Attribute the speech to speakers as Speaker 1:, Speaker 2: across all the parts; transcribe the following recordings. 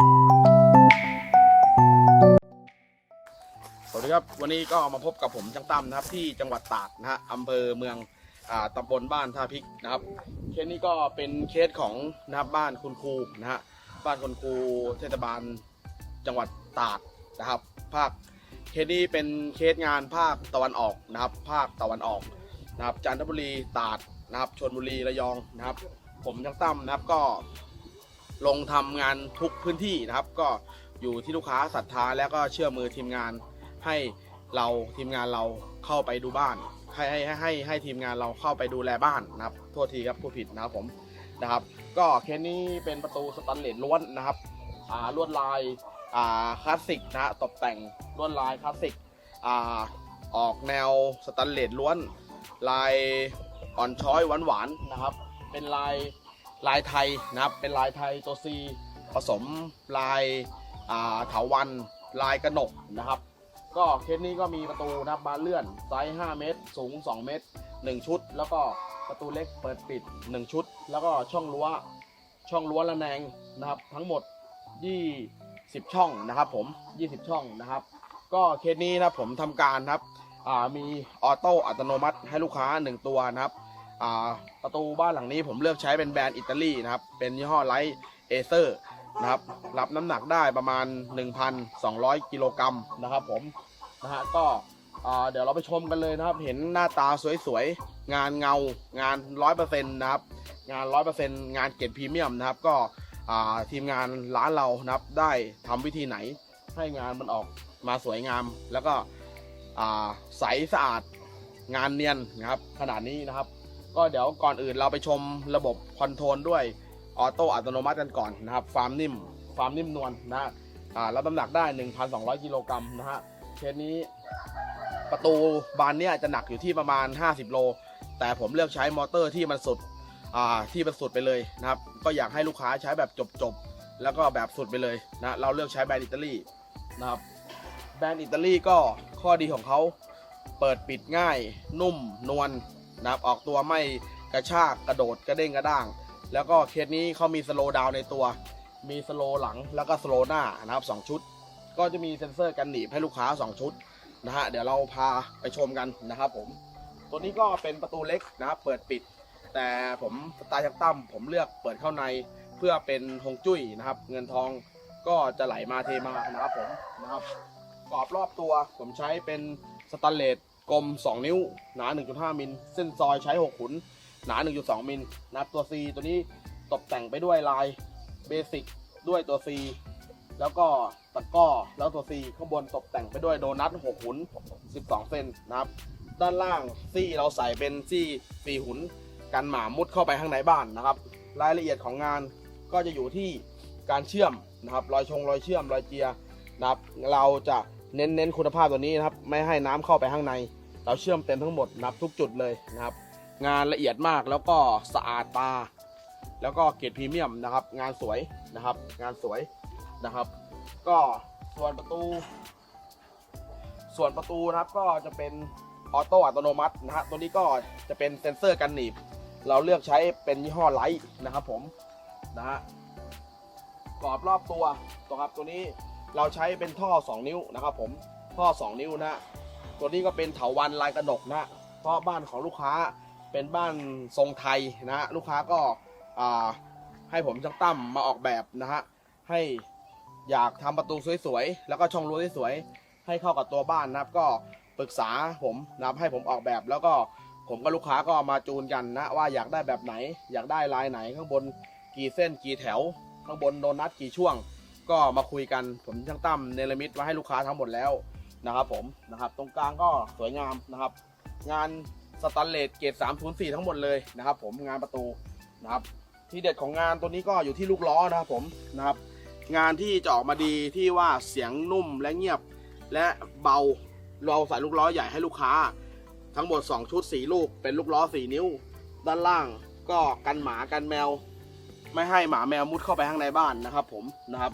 Speaker 1: สวัสดีครับ วันนี้ก็มาพบกับผมจังตั้มนะครับ ที่จังหวัดตากนะฮะอำเภอเมืองอ่าตำบลบ้านท่าพริกนะครับ เคสนี้ก็เป็นเคสของนะครับบ้านคุณครูนะฮะบ้านคุณครูเทศบาลจังหวัดตากนะครับ ภาคเคสนี้เป็นเคสงานภาคตะวันออกนะครับ ภาคตะวันออกนะครับจันทบุรีตาดนะครับชนบุรีระยองนะครับ ผมจังตั้มนะครับก็ ลงทำงานทุกพื้นที่นะครับ ก็อยู่ที่ลูกค้าศรัทธาแล้วก็เชื่อมือทีมงานให้เราทีมงานเราเข้าไปดูบ้าน ให้ให้ให้ให้ให้ทีมงานเราเข้าไปดูแลบ้านนะครับโทษทีครับผู้ผิดนะครับผมนะครับ ก็เคสนี้เป็นประตูสแตันเลสล้วนนะครับอ่าลวดลายอ่าคลาสสิกนะฮะตกแต่งลวดลายคลาสสิกอ่าออกแนวสแตันเลสล้วน ลายอ่อนช้อยหวานๆนะครับ เป็นลาย ลายไทยนะครับเป็นลายไทยตัวซีผสมลายเถาวันลายกระหนกนะครับ ก็เคสนี้ก็มีประตูนะครับบานเลื่อนไซส์ 5 เมตร สูง 2 เมตร 1 ชุด แล้วก็ประตูเล็กเปิดปิด 1 ชุด แล้วก็ช่องรั้วช่องรั้วระแนงนะครับ ทั้งหมด 20 ช่องนะครับผม 20 ช่องนะครับ ก็เคสนี้นะครับผมทำการนะครับมีออโต้อัตโนมัติให้ลูกค้า 1 ตัวนะครับ ประตูบ้านหลังนี้ผมเลือกใช้เป็นแบรนด์อิตาลีนะครับ เป็นยี่ห้อไลท์เอเซอร์นะครับ รับน้ำหนักได้ประมาณ 1,200 กิโลกรัมนะครับผม นะฮะ ก็เดี๋ยวเราไปชมกันเลยนะครับ เห็นหน้าตาสวยๆ งานเงา งาน 100%นะครับ งาน 100%งานเกรดพรีเมียมนะครับ ก็ทีมงานร้านเรานะครับ ได้ทำวิธีไหน ให้งานมันออกมาสวยงาม แล้วก็ใสสะอาด งานเนียนนะครับ ขนาดนี้นะครับ ก็เดี๋ยวก่อนอื่นเราไปชมระบบคอนโทรลด้วยออโต้อัตโนมัติกันก่อนนะครับฟาร์มนิ่มฟาร์มนิ่มนวลนะฮะอ่ารับน้ำหนักได้ 1,200 กิโลกรัมนะฮะเคสนี้ประตูบานเนี่ยจะหนักอยู่ที่ประมาณ 50 โล แต่ผมเลือกใช้มอเตอร์ที่มันสุดที่มันสุดไปเลยนะครับ ก็อยากให้ลูกค้าใช้แบบจบๆ แล้วก็แบบสุดไปเลยนะเราเลือกใช้แบรนด์อิตาลีนะครับ แบรนด์อิตาลีก็ข้อดีของเขาเปิดปิดง่ายนุ่มนวล นะครับออกตัวไม่กระชากกระโดดกระเด้งกระด้าง แล้วก็เคสนี้เขามีสโลว์ดาวน์ในตัว มีสโลว์หลังแล้วก็สโลว์หน้านะครับสองชุด ก็จะมีเซ็นเซอร์กันหนีบให้ลูกค้า 2 ชุดนะฮะเดี๋ยวเราพาไปชมกันนะครับผมตัวนี้ก็เป็นประตูเล็กนะครับเปิดปิด แต่ผมสไตล์ชักตั้มผมเลือกเปิดเข้าในเพื่อเป็นฮวงจุ้ยนะครับ เงินทองก็จะไหลมาเทมานะครับผมนะครับกรอบรอบตัวผมใช้เป็นสแตนเลส กลม 2 นิ้ว หนา 1.5 มิล เส้นซอยใช้ 6 ขุน หนา 1.2 มิลนะครับตัว C ตัวนี้ตกแต่งไปด้วยลายเบสิกด้วยตัว C แล้วก็ตะก้อแล้วตัว C ข้างบนตกแต่งไปด้วยโดนัท 6 หุน 12 เซนนะครับ ด้านล่างซี่เราใส่เป็นซี่4หุน กันหมามุดเข้าไปข้างในบ้านนะครับ รายละเอียดของงานก็จะอยู่ที่การเชื่อมนะครับ รอยชงรอยเชื่อมรอยเจียนะครับ เราจะเน้นเน้นคุณภาพตัวนี้นะครับ ไม่ให้น้ำเข้าไปข้างใน เราเชื่อมเต็มทั้งหมดนับทุกจุดเลยนะครับ งานละเอียดมากแล้วก็สะอาดตา แล้วก็เกรดพรีเมียมนะครับ งานสวยนะครับ งานสวยนะครับ ก็ส่วนประตู ส่วนประตูนะครับก็จะเป็นออโต้อัตโนมัตินะฮะตัวนี้ก็จะเป็นเซ็นเซอร์กันหนีบ เราเลือกใช้เป็นยี่ห้อไลท์นะครับผมนะฮะกรอบรอบตัวตัวครับตัวนี้เราใช้เป็นท่อ 2 นิ้วนะครับผมท่อ 2 นิ้วนะฮะ ตัวนี้ก็เป็นเถาวันลายกระดกนะเพราะบ้านของลูกค้าเป็นบ้านทรงไทยนะลูกค้าก็ให้ผมช่างตั้มมาออกแบบนะฮะให้อยากทำประตูสวยๆแล้วก็ช่องรั้วสวยๆให้เข้ากับตัวบ้านนะครับก็ปรึกษาผมนะครับให้ผมออกแบบแล้วก็ผมกับลูกค้าก็มาจูนกันนะว่าอยากได้แบบไหน อยากได้ลายไหนข้างบนกี่เส้นกี่แถว ข้างบนโดนัทกี่ช่วง ก็มาคุยกันผมช่างตั้มเนรมิตมาให้ลูกค้าทั้งหมดแล้ว นะครับผมนะครับตรงกลางก็สวยงามนะครับ งานสแตนเลสเกรด304 ทั้งหมดเลยนะครับ ผมงานประตูนะครับที่เด็ดของงานตัวนี้ก็อยู่ที่ลูกล้อนะครับผมนะครับ งานที่จะออกมาดีที่ว่าเสียงนุ่มและเงียบ และเบาเราใส่ลูกล้อใหญ่ให้ลูกค้า ทั้งหมด 2 ชุด 4 ลูก เป็นลูกล้อ 4 นิ้ว ด้านล่างก็กันหมากันแมว ไม่ให้หมาแมวมุดเข้าไปข้างในบ้านนะครับ ผมนะครับ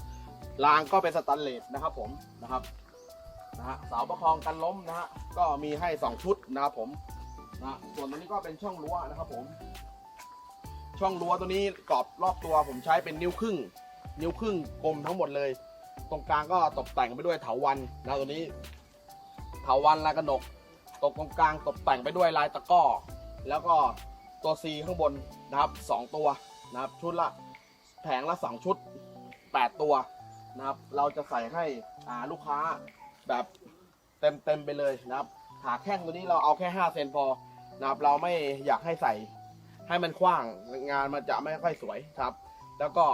Speaker 1: รางก็เป็นสแตนเลสนะครับผมนะครับ นะฮะเสาประคองกันล้มนะฮะก็มีให้ 2 ชุดนะครับผมนะส่วนตัวนี้ก็เป็นช่องรั้วนะครับผม ช่องรั้วตัวนี้กรอบรอบตัวผมใช้เป็นนิ้วครึ่ง นิ้วครึ่งกลมทั้งหมดเลย ตรงกลางก็ตกแต่งไปด้วยเถาวันนะตัวนี้เถาวันลายกระหนกตกตรงกลางตกแต่งไปด้วยลายตะก้อ แล้วก็ตัว C ข้างบนนะครับสองตัวนะครับชุดละแผงละสองชุด 8 ตัวนะครับเราจะใส่ให้ลูกค้า แบบเต็มเต็มๆไปเลยนะครับขาแข้งตัวนี้เราเอาแค่5เซนพอนะครับเราไม่อยากให้ใส่ให้มันกว้างงานมันจะไม่ค่อยสวยครับ แล้วก็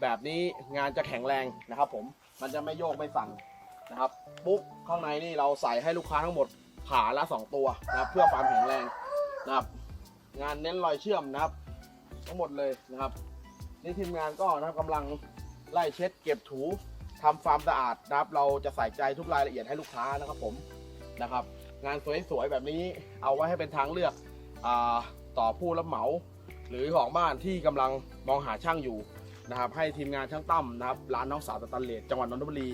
Speaker 1: แบบนี้งานจะแข็งแรงนะครับผมมันจะไม่โยกไม่สั่นนะครับปุ๊บข้างในนี่เราใส่ให้ลูกค้าทั้งหมดขาละ 2 ตัวนะครับเพื่อความแข็งแรงนะครับ งานเน้นรอยเชื่อมนะครับ ทั้งหมดเลยนะครับ นี่ทีมงานก็นะครับกำลังไล่เช็ดเก็บถู ทำความสะอาดนะครับ เราจะใส่ใจทุกรายละเอียดให้ลูกค้านะครับผมนะครับ งานสวยๆแบบนี้เอาไว้ให้เป็นทางเลือกอต่อผู้รับเหมา หรือของบ้านที่กำลังมองหาช่างอยู่นะครับ ให้ทีมงานช่างตั้มนะครับร้านน้องสาวสแตันเลสจังหวัดนนทบุรี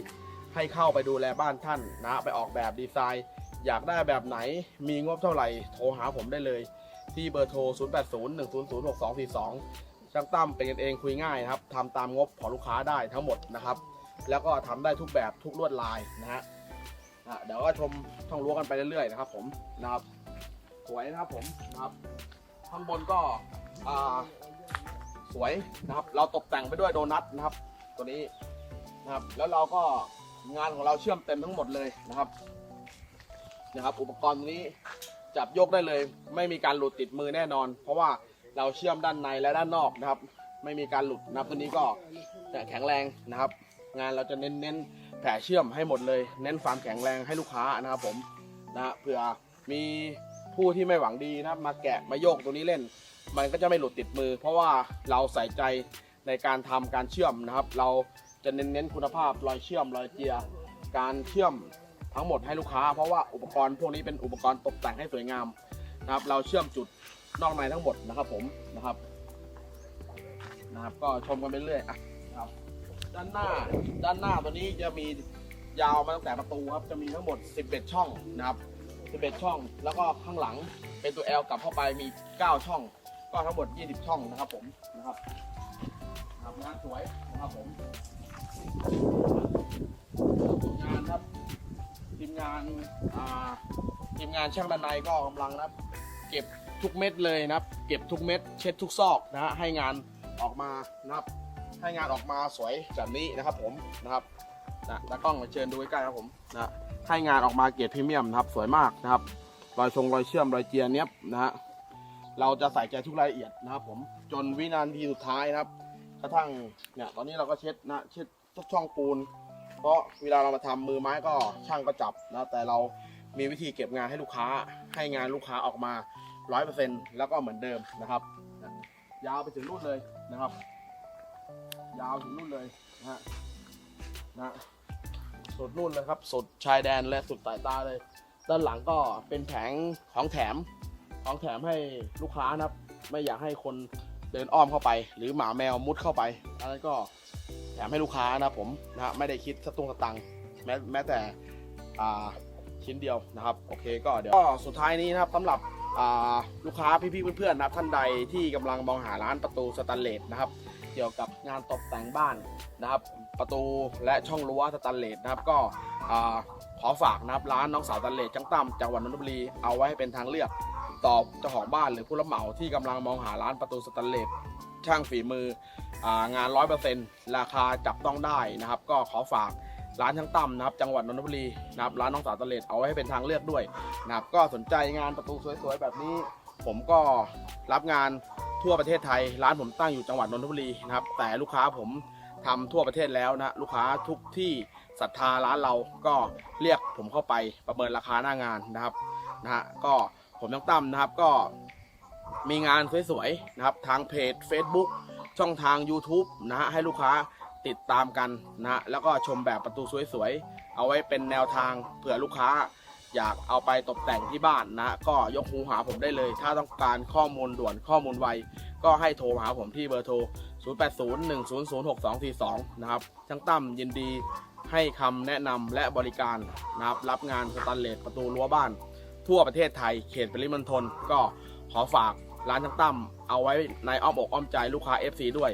Speaker 1: ให้เข้าไปดูแลบ้านท่านนะไปออกแบบดีไซน์ อยากได้แบบไหนมีงบเท่าไหร่โทรหาผมได้เลย ที่เบอร์โทร 0801006242ช่างตั้มเป็นกันเองคุยง่ายนะครับทำตามงบของลูกค้าได้ทั้งหมดนะครับ แล้วก็ทำได้ทุกแบบทุกลวดลายนะฮะเดี๋ยวก็ชมช่องรั้วกันไปเรื่อยๆนะครับ ผมนะครับสวยนะครับผมนะครับข้างบนก็สวยนะครับ เราตกแต่งไปด้วยโดนัทนะครับ ตัวนี้นะครับ แล้วเราก็งานของเราเชื่อมเต็มทั้งหมดเลยนะครับนะครับ อุปกรณ์นี้จับยกได้เลย ไม่มีการหลุดติดมือแน่นอน เพราะว่าเราเชื่อมด้านในและด้านนอกนะครับ ไม่มีการหลุดนะครับตัวนี้ก็แข็งแรงนะครับ งานเราจะเน้นเน้นแผลเชื่อมให้หมดเลย เน้นความแข็งแรงให้ลูกค้านะครับผมนะเผื่อมีผู้ที่ไม่หวังดีนะมาแกะมาโยกตัวนี้เล่น มันก็จะไม่หลุดติดมือ เพราะว่าเราใส่ใจในการทำการเชื่อมนะครับ เราจะเน้นเน้นคุณภาพรอยเชื่อมรอยเจีย การเชื่อมทั้งหมดให้ลูกค้า เพราะว่าอุปกรณ์พวกนี้เป็นอุปกรณ์ตกแต่งให้สวยงามนะครับ เราเชื่อมจุดนอกในทั้งหมดนะครับผมนะครับนะครับ ก็ชมกันไปเรื่อยอะ ด้านหน้า ด้านหน้าตัวนี้จะมียาวมาตั้งแต่ประตูครับ จะมีทั้งหมด 11 ช่องนะครับ 11 ช่อง แล้วก็ข้างหลังเป็นตัว L กลับเข้าไปมี 9 ช่อง ก็ทั้งหมด 20 ช่องนะครับผม นะครับครับงานสวยนะครับผมทีมงานครับ ทีมงานอ่าทีมงานช่างด้านในก็กำลังนะครับ เก็บทุกเม็ดเลยนะครับ เก็บทุกเม็ด เช็ดทุกซอกนะฮะ ให้งานออกมานะครับ ให้งานออกมาสวยแบบนี้นะครับผมนะครับนะตากล้องมาเชิญดูใกล้ๆครับผมนะให้งานออกมาเกรดพรีเมียมนะครับ สวยมากนะครับรอยชงรอยเชื่อมรอยเจียเนี้ยบนะฮะเราจะใส่ใจทุกรายละเอียดนะครับ ผมจนวินาทีสุดท้ายนะครับกระทั่งเนี่ยตอนนี้เราก็เช็ดนะเช็ดทุกช่องปูน เพราะเวลาเรามาทำมือไม้ก็ช่างก็จับนะแต่เรามีวิธีเก็บงานให้ลูกค้า ให้งานลูกค้าออกมาร้อยเปอร์เซ็นต์แล้วก็เหมือนเดิมนะครับ ยาวไปถึงรุ่นเลยนะครับ ยาวถึงนู่นเลยนะฮะนะสุดนู่นเลยครับสุดชายแดนและสุดสายตาเลย ด้านหลังก็เป็นแผงของแถม ของแถมให้ลูกค้านะครับ ไม่อยากให้คนเดินอ้อมเข้าไป หรือหมาแมวมุดเข้าไปอันนั้นก็แถมให้ลูกค้านะผมนะฮะไม่ได้คิดสตุ้งสตังค์แม้แม้แต่อ่าชิ้นเดียวนะครับโอเคก็เดี๋ยวก็สุดท้ายนี้นะครับสำหรับลูกค้าพี่ๆเพื่อนๆนะครับท่านใดที่กำลังมองหาร้านประตูสแตนเลสนะครับ เกี่ยวกับงานตกแต่งบ้านนะครับ ประตูและช่องรั้วสแตนเลสนะครับก็ขอฝากนะครับร้านน้องสาวสแตนเลสจังตั้มจังหวัดนนทบุรีเอาไว้ให้เป็นทางเลือกต่อเจ้าของบ้านหรือผู้รับเหมาที่กำลังมองหาร้านประตูสแตนเลสช่างฝีมืออางาน100%ราคาจับต้องได้นะครับ ก็ขอฝากร้านช่างตั้มนะครับจังหวัดนนทบุรีนะครับร้านน้องสาวสแตนเลสเอาไว้ให้เป็นทางเลือกด้วยนะครับก็สนใจงานประตูสวยๆแบบนี้ ผมก็รับงาน ทั่วประเทศไทย ร้านผมตั้งอยู่จังหวัดนนทบุรีนะครับ แต่ลูกค้าผมทำทั่วประเทศแล้วนะลูกค้าทุกที่ศรัทธาร้านเราก็เรียกผมเข้าไปประเมินราคาหน้างานนะครับนะฮะก็ผมต้องตั้มนะครับก็มีงานสวยๆนะครับทางเพจ Facebook ช่องทาง YouTube นะฮะให้ลูกค้าติดตามกันนะฮะแล้วก็ชมแบบประตูสวยๆ เอาไว้เป็นแนวทางเผื่อลูกค้า อยากเอาไปตกแต่งที่บ้านนะ ก็ยกหูหาผมได้เลย ถ้าต้องการข้อมูลด่วนข้อมูลไว ก็ให้โทรมาหาผมที่เบอร์โทร 0801006242 นะครับช่างตั้มยินดีให้คำแนะนำและบริการนะครับรับงานสแตันเลสประตูรั้วบ้าน ทั่วประเทศไทยเขตปริมณฑลก็ขอฝากร้านช่างตั้มเอาไว้ในอ้อมอกอ้อมใจลูกค้า FC ด้วย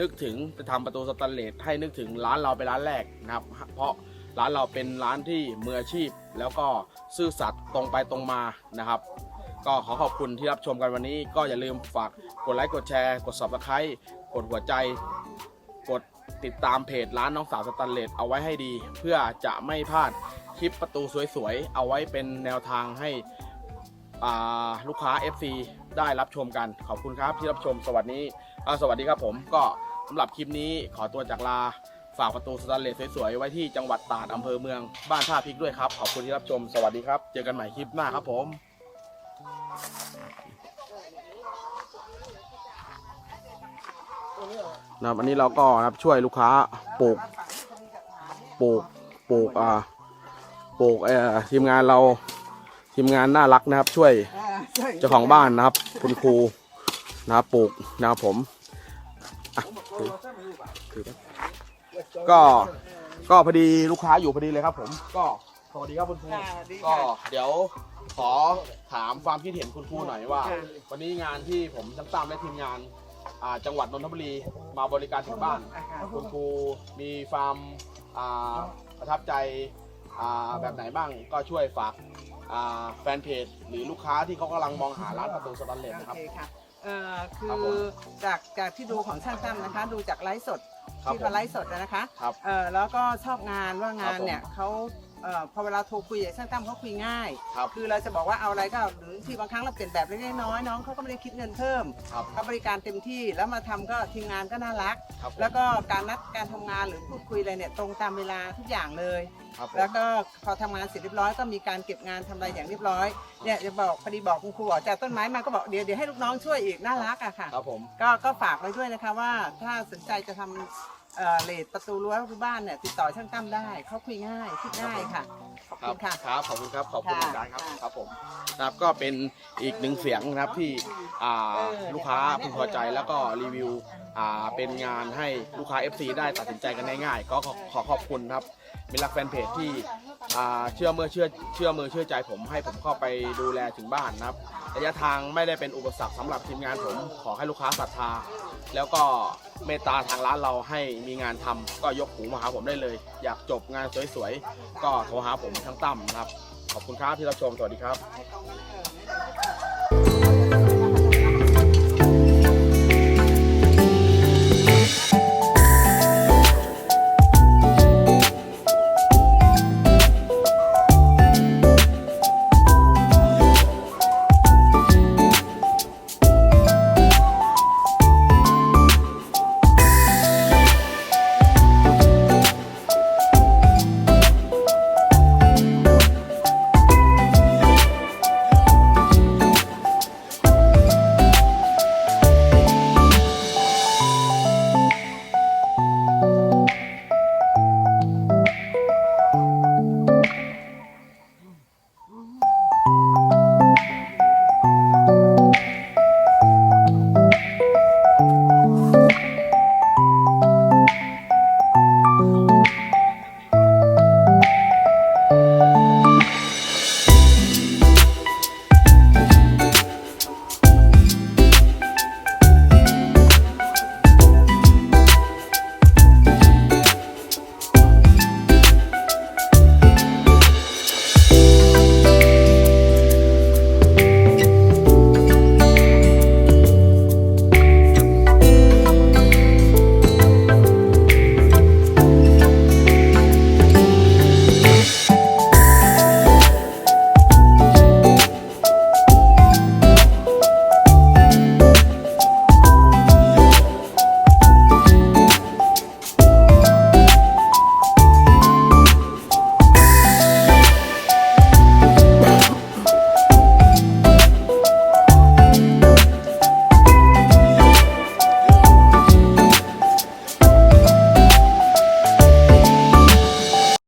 Speaker 1: นึกถึงจะทำประตูสแตนเลสให้นึกถึงร้านเราเป็นร้านแรกนะครับเพราะ ร้านเราเป็นร้านที่มืออาชีพ แล้วก็ซื่อสัตย์ตรงไปตรงมานะครับ ก็ขอขอบคุณที่รับชมกันวันนี้ ก็อย่าลืมฝากกดไลค์กดแชร์ กด subscribe กดหัวใจ กดติดตามเพจร้านน้องสาวสตันเลสเอาไว้ให้ดี เพื่อจะไม่พลาดคลิปประตูสวยๆ เอาไว้เป็นแนวทางให้ลูกค้า FC ได้รับชมกัน ขอบคุณครับที่รับชมสวัสดีสวัสดีครับผมก็สำหรับคลิปนี้ขอตัวจากลา ฝากประตูสแตันเลสสวยๆไว้ที่จังหวัดตราดอำเภอเมืองบ้านท่าพริกด้วยครับ ขอบคุณที่รับชมสวัสดีครับ เจอกันใหม่คลิปหน้าครับผมนะครับอันนี้เราก็นะครับช่วยลูกค้าปลูกปลูกปลูกอ่าปลูกเอ่อทีมงานเราทีมงานน่ารักนะครับ ช่วยเจ้าของบ้านนะครับ คุณครูนะครับปลูกนะครับผมอะถือถือไป ก็ก็พอดีลูกค้าอยู่พอดีเลยครับ ผมก็สวัสดีครับคุณครู
Speaker 2: ค่ะสวัสดี
Speaker 1: ก็
Speaker 2: ค่ะ
Speaker 1: เดี๋ยวขอถามความคิดเห็นคุณครูหน่อยว่า
Speaker 2: ค่ะ
Speaker 1: วันนี้งานที่ผมตั้งตามและทีมงานอ่าจังหวัดนนทบุรีมาบริการถึงบ้าน
Speaker 2: อ่าค่ะ
Speaker 1: คุณครูมีความอ่าประทับใจอ่าแบบไหนบ้างก็ช่วยฝากอ่าแฟนเพจหรือลูกค้าที่เขากำลังมองหาร้านประตูสแตันเลส
Speaker 2: โอ
Speaker 1: นะครับ
Speaker 2: เคค่ะเอ่อคื
Speaker 1: ครับผ
Speaker 2: อ
Speaker 1: ม
Speaker 2: จากจากที่ดูของช่างตั้มนะคะ ดูจากไลฟ์สด
Speaker 1: ครับ
Speaker 2: ที่
Speaker 1: ผม
Speaker 2: เขาไลฟ์สดนะคะ
Speaker 1: ครับ
Speaker 2: เอ่อแล้วก็ชอบงานว่า
Speaker 1: ครั
Speaker 2: งา
Speaker 1: บ
Speaker 2: น
Speaker 1: ผม
Speaker 2: เนี่ยเขา เอ่อพอเวลาโทรคุยกับช่างตั้มเขาคุยง่าย
Speaker 1: ครับ
Speaker 2: คือเราจะบอกว่าเอาอะไรก็เอาหรือที่บางครั้งเราเปลี่ยนแบบเล็กๆน้อยๆน้องเขาก็ไม่ได้คิดเงินเพิ่ม
Speaker 1: ครับ
Speaker 2: เขาบริการเต็มที่แล้วมาทำก็ทีมงานก็น่ารัก
Speaker 1: ครับผม
Speaker 2: แล้วก็การนัดการทำงานหรือพูดคุยอะไรเนี่ยตรงตามเวลาทุกอย่างเลย
Speaker 1: ครับผม
Speaker 2: แล้วก็พอทำงานเสร็จเรียบร้อยก็มีการเก็บงานทำอะไรอย่างเรียบร้อยเนี่ยจะบอกพอดีบอกคุณครูบอกจากต้นไม้มาก็บอกเดี๋ยวเดี๋ยวให้ลูกน้องช่วยอีกน่ารักอะค่ะ
Speaker 1: ครับผม
Speaker 2: ก็ก็ฝากไว้ด้วยนะคะว่าถ้าสนใจจะทำ เอ่อเลดประตูรั้วคือบ้านเนี่ยติดต่อช่างตั้มได้เขาคุยง่ายคิดง่ายค่ะ ขอบ
Speaker 1: ครั
Speaker 2: คุ
Speaker 1: บ
Speaker 2: ณค่ะ
Speaker 1: ครับขอบคุณครับขอบคุณ
Speaker 2: ค่ะ
Speaker 1: อาจารย์ครับ
Speaker 2: ค่ะ
Speaker 1: ครับผมนะครับก็เป็นอีกหนึ่งเสียงนะครับที่อ่าลูกค้าพึงพอใจแล้วก็รีวิวอ่าเป็นงานให้ลูกค้า FC ได้ตัดสินใจกันง่ายๆก็ขอขอขอบคุณครับมิลักแฟนเพจที่ อ่าเชื่อเมื่อเชื่อเชื่อมือเชื่อใจผมให้ผมเข้าไปดูแลถึงบ้านนะครับระยะทางไม่ได้เป็นอุปสรรคสำหรับทีมงานผมขอให้ลูกค้าศรัทธา แล้วก็เมตตาทางร้านเราให้มีงานทำก็ยกหูมาหาผมได้เลย อยากจบงานสวยๆ ก็โทรหาผมทั้งตั้มนะครับ ขอบคุณครับที่รับชมสวัสดีครับ